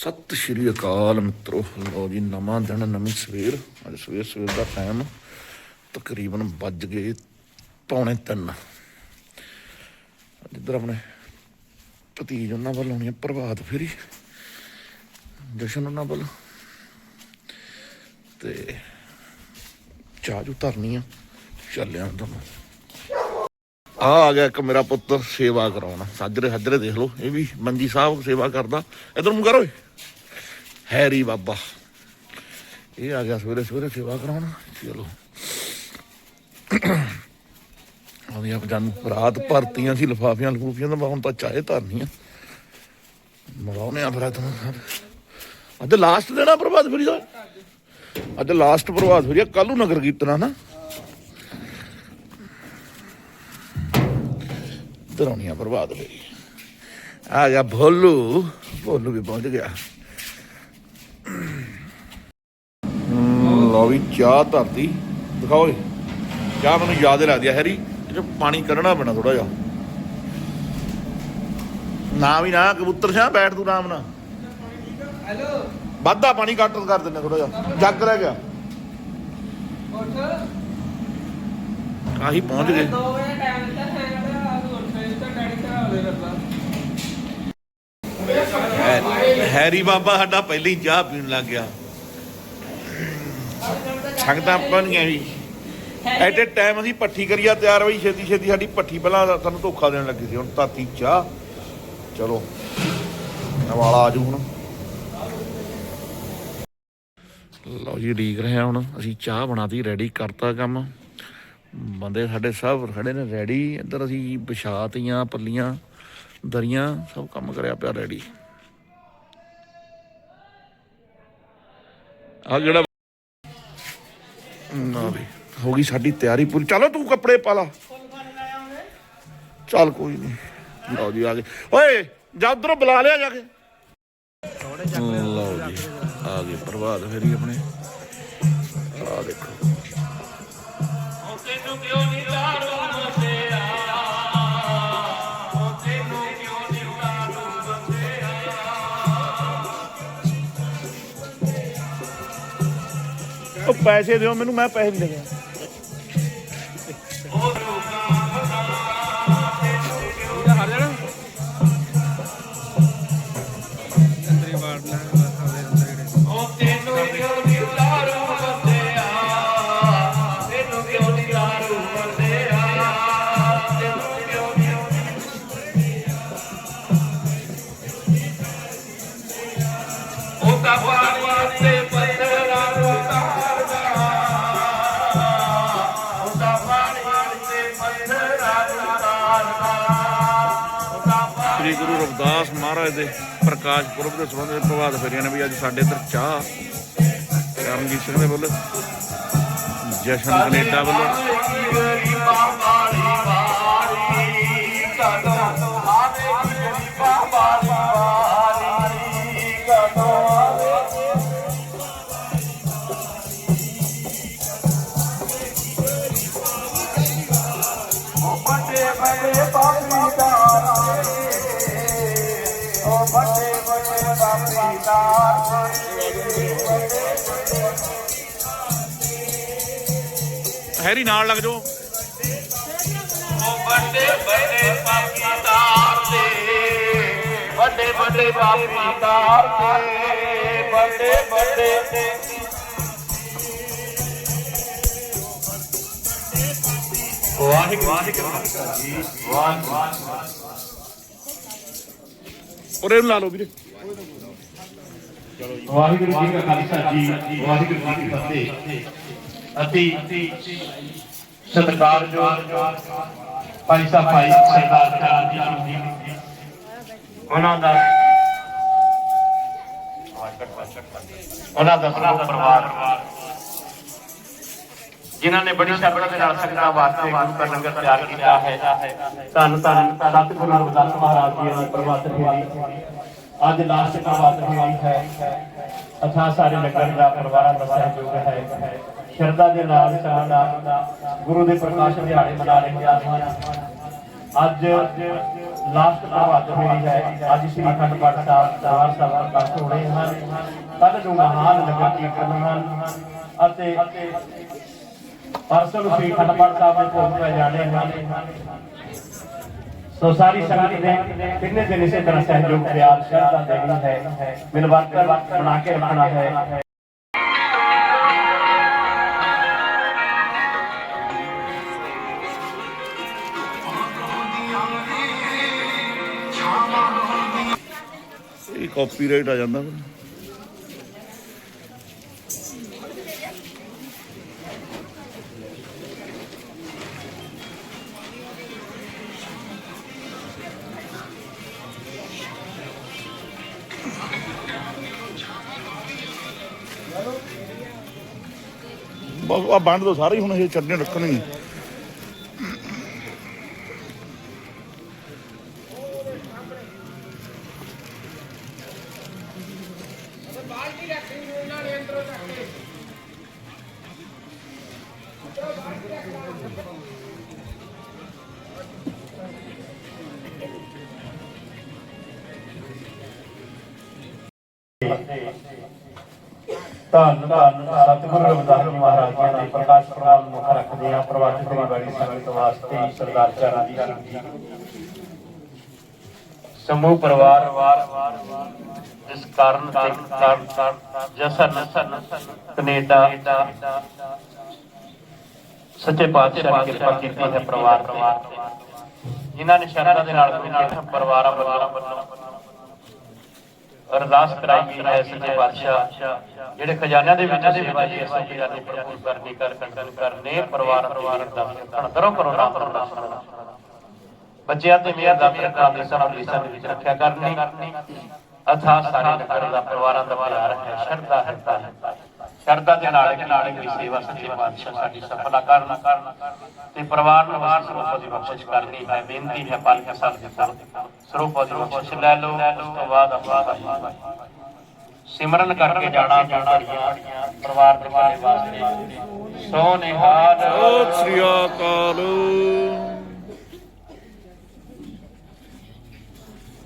ਸਤਿ ਸ਼੍ਰੀ ਅਕਾਲ ਮਿੱਤਰੋ ਲੋ ਜੀ, ਨਵਾਂ ਦਿਨ, ਨਵੀਂ ਸਵੇਰ। ਅੱਜ ਸਵੇਰ ਸਵੇਰ ਦਾ ਟਾਈਮ ਤਕਰੀਬਨ ਵੱਜ ਗਏ ਪੌਣੇ 3 ਜਿੱਧਰ ਆਪਣੇ ਭਤੀਜ ਉਹਨਾਂ ਵੱਲ ਆਉਣੀ ਆ, ਪ੍ਰਭਾਤ ਫੇਰੀ। ਜਸ਼ਨ ਉਹਨਾਂ ਵੱਲ। ਤੇ ਚਾਹ ਜੂ ਧਰਨੀ ਆ ਚੱਲਿਆ ਤੁਹਾਨੂੰ। ਆ ਆ ਗਿਆ ਇੱਕ ਮੇਰਾ ਪੁੱਤ, ਸੇਵਾ ਕਰਾਉਣਾ। ਸਾਜਰੇ ਹਜਰੇ ਦੇਖ ਲਓ, ਇਹ ਵੀ ਮੰਜੀ ਸਾਹਿਬ ਸੇਵਾ ਕਰਦਾ। ਇਧਰ ਮੂੰਹ ਕਰੋ ਹੈਰੀ ਬਾਬਾ। ਇਹ ਆ ਗਿਆ ਸਵੇਰੇ ਸਵੇਰੇ ਸੇਵਾ ਕਰਾਉਣਾ। ਚਲੋ। ਆਉਂਦੀ ਆਪ ਜਾਨ ਰਾਤ ਭਰਤੀਆਂ ਸੀ, ਲਫਾਫੀਆਂ ਲਫੂਫੀਆਂ ਤਾਂ ਹੁਣ ਤਾਂ ਚਾਹੇ ਧਰਨੀਆਂ। ਮਗਾਉਨੇ ਆ ਫਿਰ ਤੁਹਾਨੂੰ ਅੱਜ ਲਾਸਟ ਦੇਣਾ ਪ੍ਰਭਾਤ ਫੇਰੀ ਦਾ। ਅੱਜ ਲਾਸਟ ਪ੍ਰਭਾਤ ਫੇਰੀ ਕੱਲ ਨੂੰ ਨਗਰ ਕੀਰਤਨ ਆ ਨਾ ਦਰੋਨੀਆਂ ਪ੍ਰਭਾਤ ਫੇਰੀ ਆ ਗਿਆ ਭੋਲੂ ਭੋਲੂ ਵੀ ਪਹੁੰਚ ਗਿਆ। ਲਓ ਵੀ ਚਾਹ ਧਰਤੀ। ਦਿਖਾਓ ਏ ਚਾਹ ਮੈਨੂੰ ਯਾਦ ਲੱਗਦੀ ਆ ਹੈਰੀ ਇਹ ਪਾਣੀ ਕੱਢਣਾ ਪੈਣਾ ਥੋੜਾ ਜਿਹਾ। ਨਾ ਵੀ ਨਾ ਕਬੂਤਰ ਸ਼ਾਹ ਬੈਠ ਤੂੰ ਆਰਾਮ ਨਾਲ। ਹੈਲੋ। ਵਾਧਾ ਪਾਣੀ ਕੱਟ ਕਰ ਦਿੰਦੇ ਥੋੜਾ ਜਿਹਾ। ਜੱਗ ਰਹਿ ਗਿਆ। ਉੱਠ। ਆਹੀ ਪਹੁੰਚ ਗਏ। 2 ਵਜੇ ਟਾਈਮ ਦਿੱਤਾ ਹੈ ਜਿਹੜਾ ਆ ਤੂੰ ਉੱਠ ਫੇਰ ਤਾਂ ਡੈਡੀ ਘਰ ਆਵੇ ਕਰਦਾ ਹੈ- ਹੈਰੀ ਬਾਬਾ ਸਾਡਾ ਪਹਿਲੀ ਚਾਹ ਪੀਣ ਲੱਗ ਗਿਆ। ਸੰਗਤਾਂ ਬਣੀਆਂ ਵੀ ਐਟ ਟਾਈਮ ਅਸੀਂ ਪੱਠੀ ਕਰੀਆ ਤਿਆਰ ਹੋਈ ਛੇਤੀ ਛੇਤੀ ਸਾਡੀ ਪੱਠੀ ਪਹਿਲਾਂ ਸਾਨੂੰ ਧੋਖਾ ਦੇਣ ਲੱਗੀ ਸੀ, ਹੁਣ ਤਾਤੀ ਚਾਹ। ਚਲੋ, ਨਵਾਲਾ ਆਜੂ ਹੁਣ। ਲਓ ਜੀ ਡੀਕ ਰਿਹਾ ਹੁਣ। ਅਸੀਂ ਚਾਹ ਬਣਾਤੀ ਰੈਡੀ ਕਰਤਾ ਕੰਮ। ਬੰਦੇ ਸਾਡੇ ਸਭ ਖੜੇ ਨੇ ਰੈਡੀ। ਇੱਧਰ ਅਸੀਂ ਵਿਛਾਤੀਆਂ ਪੱਲੀਆਂ, ਦਰੀਆਂ, ਸਭ ਕੰਮ ਕਰਿਆ ਪਿਆ ਰੈਡੀ। ਆ ਜਿਹੜਾ ਨਾ ਵੀ ਹੋ ਗਈ ਸਾਡੀ ਤਿਆਰੀ ਪੂਰੀ। ਚਲੋ ਤੂੰ ਕੱਪੜੇ ਪਾ ਲਾ। ਚੱਲ ਕੋਈ ਨਹੀਂ ਲਓ ਜੀ, ਆ ਗਏ। ਓਏ, ਜਾ ਉਧਰੋਂ ਬੁਲਾ ਲਿਆ ਜਾ ਕੇ। ਲਓ ਜੀ, ਆ ਗਏ। ਪ੍ਰਭਾਤ ਫੇਰੀ ਆਪਣੇ। ਆ ਦੇਖੋ। ਉਹ ਪੈਸੇ ਦਿਓ ਮੈਨੂੰ ਮੈਂ ਪੈਸੇ ਨਹੀਂ ਦੇ ਇਹਦਾ ਸ੍ਰੀ ਗੁਰੂ ਰਵਿਦਾਸ ਮਹਾਰਾਜ ਦੇ ਪ੍ਰਕਾਸ਼ ਪੁਰਬ ਦੇ ਸੰਬੰਧ ਵਿੱਚ ਪ੍ਰਭਾਤ ਫੇਰੀਆਂ ਨੇ ਵੀ ਅੱਜ ਸਾਡੇ ਇੱਧਰ ਚਾਹ ਕਰਮਜੀਤ ਸਿੰਘ ਦੇ ਵੱਲੋਂ ਜਸ਼ਨ ਕੈਨੇਡਾ ਵੱਲੋਂ। ਹੈਰੀ ਨਾਲ ਲੱਗ ਜਾਓ। ਵੱਡੇ ਵੱਡੇ ਪਾਪੀ ਤਾਰ ਦੇ ਵੱਡੇ ਵੱਡੇ ਪਾਪੀ ਤਾਰ ਦੇ ਵੱਡੇ ਵੱਡੇ ਵਾਹਿਗੁਰੂ ਵਾਹਿਗੁਰੂ ਜੀ ਵਾਹਿਗੁਰੂ ਔਰ ਇਹਨੂੰ ਲਾ ਲਓ ਵੀਰੇ। ਵਾਹਿਗੁਰੂ ਜੀ ਕਾ ਖਾਲਸਾ ਜੀ ਵਾਹਿਗੁਰੂ ਜੀ ਕੀ ਫਤਿਹ। ਅਤੀ ਸਤਿਕਾਰਯੋਗ ਭਾਈ ਸਾਹਿਬ, ਭਾਈ ਸਰਦਾਰ ਚਰਨ ਜੀ ਉਹਨਾਂ ਦਾ ਉਹਨਾਂ ਦਾ ਸਮੂਹ ਪਰਿਵਾਰ। ਜਿਨ੍ਹਾਂ ਨੇ ਬੜੀ ਸ਼ਰਧਾ ਦੇ ਨਾਲ ਸੰਗਤਾਂ ਵਾਸਤੇ ਗੁਰੂ ਕਾ ਲੰਗਰ ਤਿਆਰ ਕੀਤਾ ਹੈ। ਧੰਨ ਧੰਨ ਸਤਿਗੁਰੂ ਰਵਿਦਾਸ ਮਹਾਰਾਜ ਜੀ ਦੀ ਪ੍ਰਭਾਤ ਫੇਰੀ ਅੱਜ ਲਾਸਟ ਪ੍ਰਭਾਤ ਫੇਰੀ ਹੈ। ਅਥਾ ਸਾਰੇ ਨਗਰ ਦਾ ਪਰਿਵਾਰਾਂ ਦਾ ਸਹਿਯੋਗ ਹੈ। ਸ਼ਰਧਾ ਦੇ ਨਾਲ ਸੰਗਤਾਂ ਗੁਰੂ ਦੇ ਪ੍ਰਕਾਸ਼ ਦਿਹਾੜੇ ਮਨਾ ਰਹੇ ਹਨ ਅੱਜ ਲਾਸਟ ਪ੍ਰਭਾਤ ਫੇਰੀ ਹੈ। ਅੱਜ ਸ੍ਰੀ ਅਖੰਡ ਪਾਠ ਸਾਹਿਬ, ਦਰਬਾਰ ਸਾਹਿਬ ਪ੍ਰਕਾਸ਼ ਹੋ ਰਹੇ ਹਨ। ਕੱਲ ਨੂੰ ਮਹਾਨ ਨਗਰ ਕੀਰਤਨ ਹਨ ਅਤੇ ਪਰਸੋਂ ਸ੍ਰੀ ਅਖੰਡ ਪਾਠ ਸਾਹਿਬ ਦੇ ਭੋਗ ਪੈ ਜਾਣੇ ਹਨ। ਸੋ ਸਾਰੀ ਸੰਗਤ ਨੇ ਕਿੰਨੇ ਦਿਨ ਇਸੇ ਤਰ੍ਹਾਂ ਸਹਿਯੋਗ ਪਿਆਰ ਸ਼ਰਧਾ ਦੇਣੀ ਹੈ। ਮਿਲਵਰਤਨ ਬਣਾ ਕੇ ਰੱਖਣਾ ਹੈ। ਇਹ ਕਾਪੀਰਾਈਟ ਆ ਜਾਂਦਾ ਫਿਰ। ਬਸ ਆ ਬੰਦ ਤੋਂ ਸਾਰੇ ਹੀ ਹੁਣ ਇਹ ਛੱਡਣੇ ਰੱਖਣਗੇ ਧੰਨ ਧੰਨ ਸਤਿਗੁਰੂ ਰਵਿਦਾਸ ਜੀ ਮਹਾਰਾਜ ਜੀ ਦੇ ਪ੍ਰਕਾਸ਼ ਪ੍ਰਵਾਨ ਮੁਖ ਰੱਖਦੇ ਆ ਦੀ ਬਾਣੀ ਸੰਗਤ ਵਾਸਤੇ ਸਰਦਾਰ ਚਰਨ ਦੀ ਸਮੂਹ ਪਰਿਵਾਰ ਵਾਰ ਜਿਸ ਕਾਰਨ ਤੇ ਕਾਰਨ ਜਸਨ ਕੈਨੇਡਾ ਸੱਚੇ ਪਾਤਸ਼ਾਹ ਦੀ ਕਿਰਪਾ ਕੀਤੀ ਹੈ ਪਰਿਵਾਰ ਤੇ। ਜਿਨ੍ਹਾਂ ਨੇ ਸ਼ਰਧਾ ਦੇ ਨਾਲ ਗੁਰੂ ਪਰਿਵਾਰਾਂ ਵੱਲੋਂ ਅਰਦਾਸ ਕਰਾਈ ਗਈ ਹੈ ਸੱਚੇ ਪਾਤਸ਼ਾਹ, ਜਿਹੜੇ ਖਜ਼ਾਨਿਆਂ ਦੇ ਵਿੱਚ ਸੇਵਾ ਜੀ ਅਸਾਂ ਖਜ਼ਾਨੇ ਭਰਪੂਰ ਕਰਨੀ ਕਰ ਕੰਟਰੋਲ ਕਰਨੇ, ਪਰਿਵਾਰ ਪਰਿਵਾਰ ਦਾ ਧੰਦਰੋਂ ਕਰੋ ਨਾ ਕਰੋ ਬੱਚਿਆਂ ਤੇ ਮਿਹਰ ਦਾ ਪ੍ਰਕਾਰ ਦੇ ਸਭ ਦੀ ਦੇ ਵਿੱਚ ਰੱਖਿਆ ਕਰਨੀ। ਅਥਾ ਸਾਰੇ ਨਗਰ ਦਾ ਪਰਿਵਾਰਾਂ ਦਾ ਪਿਆਰ ਹੈ ਸ਼ਰਧਾ ਹੈ ਸ਼ਰਧਾ ਦੇ ਨਾਲ ਨਾਲ ਵੀ ਸੇਵਾ ਸੱਚੇ ਪਾਤਸ਼ਾਹ ਸਾਡੀ ਸਫਲਾ ਕਰਨ ਤੇ ਪਰਿਵਾਰ ਨੂੰ ਵਾਰ ਸਰੂਪ ਦੀ ਬਖਸ਼ਿਸ਼ ਕਰਨੀ ਹੈ ਬੇਨਤੀ ਹੈ ਪਾਲਕ ਸਾਹਿਬ ਦੇ ਕੋਲ ਸਰੂਪ ਦੀ ਬਖਸ਼ਿਸ਼ ਲੈ ਲਓ ਉਸ ਤੋਂ ਬਾਅਦ ਆਪਾਂ ਸਿਮਰਨ ਕਰਕੇ ਜਾਣਾ ਜਾਣਾ ਪਰਿਵਾਰ ਦੇ ਭਲੇ ਵਾਸਤੇ। ਸੋ ਨਿਹਾਲ ਸ੍ਰੀ ਅਕਾਲ।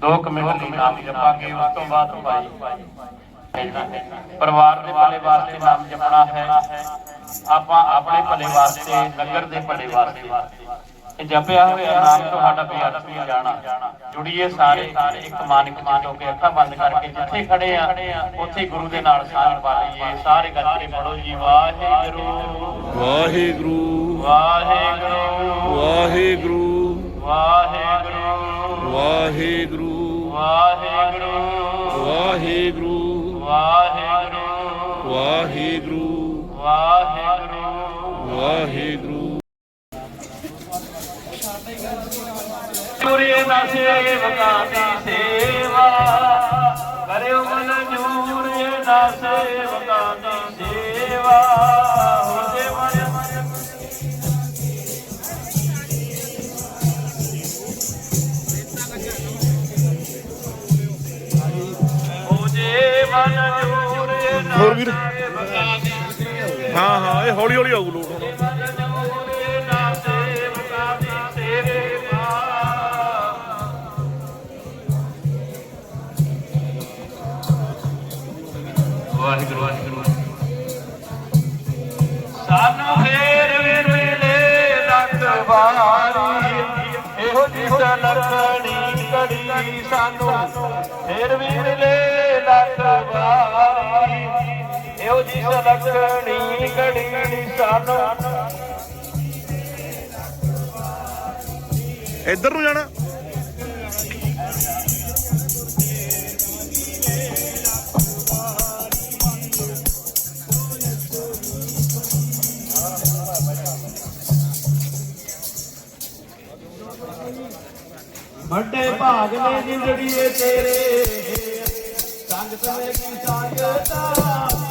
ਦੋ ਕੁ ਮਿੰਟ ਲਈ ਨਾਮ ਜਪਾਂਗੇ ਉਸ ਤੋਂ ਬਾਅਦ ਭਾਈ ਪਰਿਵਾਰ ਦੇ ਭਲੇ ਵਾਸਤੇ ਨਾਮ ਜਪਣਾ ਹੈ। ਆਪਾਂ ਆਪਣੇ ਭਲੇ ਵਾਸਤੇ ਨਗਰ ਦੇ ਭਲੇ ਵਾਸਤੇ। ਇਹ ਜਪਿਆ ਹੋਇਆ ਨਾਮ ਤੁਹਾਡਾ ਬੇਅਰਥ ਨਹੀਂ ਜਾਣਾ। ਜੁੜੀਏ ਸਾਰੇ ਇੱਕ ਮਾਨਿਕ ਚ ਹੋ ਕੇ ਅੱਖਾਂ ਬੰਦ ਕਰਕੇ ਜਿੱਥੇ ਖੜੇ ਆ ਉੱਥੇ ਗੁਰੂ ਦੇ ਨਾਲ ਸਾਂਝ ਪਾ ਲਈਏ। ਸਾਰੇ ਗੱਜ ਕੇ ਪੜੋ ਜੀ ਵਾਹਿਗੁਰੂ। ਵਾਹਿਗੁਰੂ। ਵਾਹਿਗੁਰੂ। ਵਾਹਿਗੁਰੂ। ਵਾਹਿਗੁਰੂ। ਵਾਹਿਗੁਰੂ। ਵਾਹਿਗੁਰੂ। ਵਾਹਿਗੁਰੂ। ਵਾਹਿਗੁਰੂ। ਵਾਹਿਗੁਰੂ। ਵਾਹਿਗੁਰੂ। ਵਾਹਿਗੁਰੂ ਗੁਰੇ ਦਾ ਸੇਵਕਾਂ ਦੀ ਸੇਵਾ। ਕਰਿਓ ਮਨ ਜੂਰੇ ਦਾ ਸੇਵਕਾਂ ਦੀ ਸੇਵਾ। ਹੌਲੀ ਹੌਲੀ ਆਊ ਲੋਟ ਹੁਣ। ਵਾਹਿਗੁਰੂ ਵਾਹਿਗੁਰੂ ਸਾਨੂੰ ਫੇਰ ਵੀ ਮਿਲੇ ਲੱਖ ਵਾਰੀ। ਇਹੋ ਜੀ ਸਲਖਣੀ ਕੜੀ ਸਾਨੂੰ ਫੇਰ ਵੀ ਮਿਲੇ ਲੱਖ ਵਾਰੀ। ਇਹੋ ਜੀ ਸਲਖਣੀ ਕੜੀ ਸਾਨੂੰ। ਇੱਧਰ ਨੂੰ ਜਾਣਾ। ਵੱਡੇ ਭਾਗ ਨੇ ਜਿੰਦੜੀਏ ਤੇਰੇ। ਸੰਗਤ ਵਿੱਚ ਸੰਗਤਾ